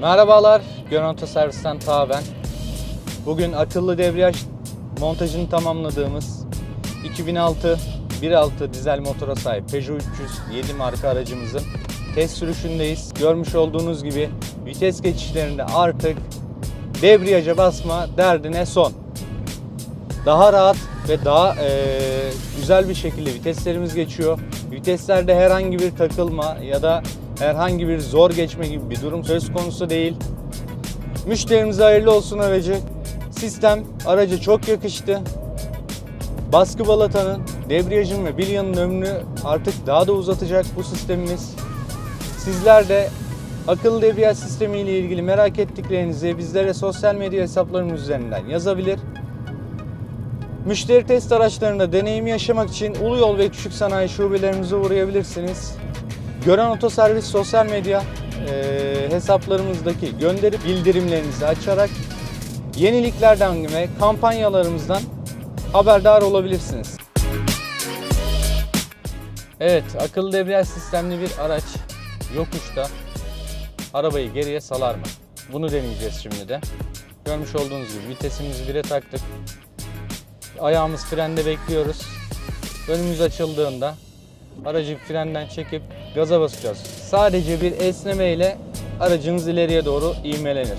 Merhabalar, Gönonto Servis'ten Ta ben. Bugün akıllı debriyaj montajını tamamladığımız 2006 1.6 dizel motora sahip Peugeot 307 marka aracımızın test sürüşündeyiz. Görmüş olduğunuz gibi vites geçişlerinde artık debriyaja basma derdine son. Daha rahat ve daha eee, güzel bir şekilde viteslerimiz geçiyor. Viteslerde herhangi bir takılma ya da herhangi bir zor geçme gibi bir durum söz konusu değil. Müşterimize hayırlı olsun aracı. Sistem araca çok yakıştı. Baskı balatanın, debriyajın ve bilyanın ömrünü artık daha da uzatacak bu sistemimiz. Sizler de akıllı debriyaj sistemi ile ilgili merak ettiklerinizi bizlere sosyal medya hesaplarımız üzerinden yazabilir. Müşteri test araçlarında deneyimi yaşamak için Ulu Yol ve Küçük Sanayi şubelerimize uğrayabilirsiniz. Gören Otoservis sosyal medya eee, hesaplarımızdaki gönderi bildirimlerinizi açarak yeniliklerden ve kampanyalarımızdan haberdar olabilirsiniz. Evet, akıllı debriyaj sistemli bir araç yokuşta arabayı geriye salar mı? Bunu deneyeceğiz şimdi de. Görmüş olduğunuz gibi vitesimizi 1'e taktık. Ayağımız frende bekliyoruz. Önümüz açıldığında aracı frenden çekip gaza basacağız. Sadece bir esneme ile aracımız ileriye doğru ivmelenir.